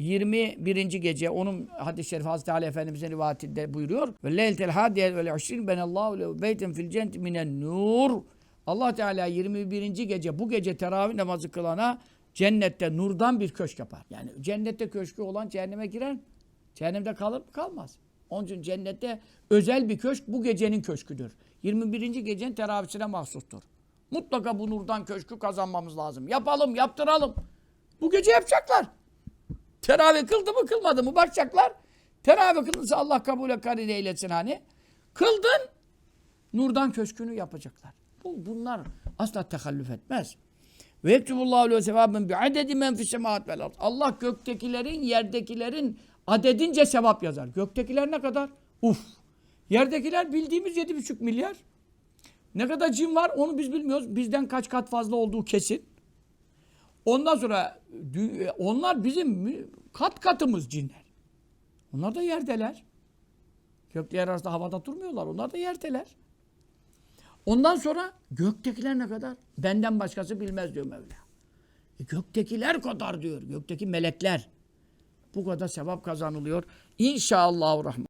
21. gece onun hadis-i şerifi Hazreti Ali Efendimiz'in rivayetinde buyuruyor. Ve leyletel hadiye ve le'şrin benallahu lehu beyten fil cenneti minen nur. Allah Teala 21. gece bu gece teravih namazı kılana cennette nurdan bir köşk yapar. Yani cennette köşkü olan cehenneme girer. Cehennemde kalır mı? Kalmaz. Onun için cennette özel bir köşk bu gecenin köşküdür. 21. gecenin teravihisine mahsustur. Mutlaka bu nurdan köşkü kazanmamız lazım. Yapalım, yaptıralım. Bu gece yapacaklar. Teravih kıldı mı kılmadı mı bakacaklar. Teravih kılınsa Allah kabule karin eylesin hani. Kıldın, nurdan köşkünü yapacaklar. Bu, bunlar asla tekallüf etmez. Ve yektubullahu lehu sevabın bi adedi men fis vel. Allah göktekilerin, yerdekilerin adedince sevap yazar. Göktekiler ne kadar? Uf. Yerdekiler bildiğimiz yedi buçuk milyar. Ne kadar cin var onu biz bilmiyoruz. Bizden kaç kat fazla olduğu kesin. Ondan sonra onlar bizim kat katımız cinler. Onlar da yerdeler. Gökle yer arasında havada durmuyorlar. Onlar da yerdeler. Ondan sonra göktekiler ne kadar? Benden başkası bilmez diyor Mevla. E, göktekiler kadar diyor. Gökteki melekler. Bu kadar sevap kazanılıyor. İnşallah rahman.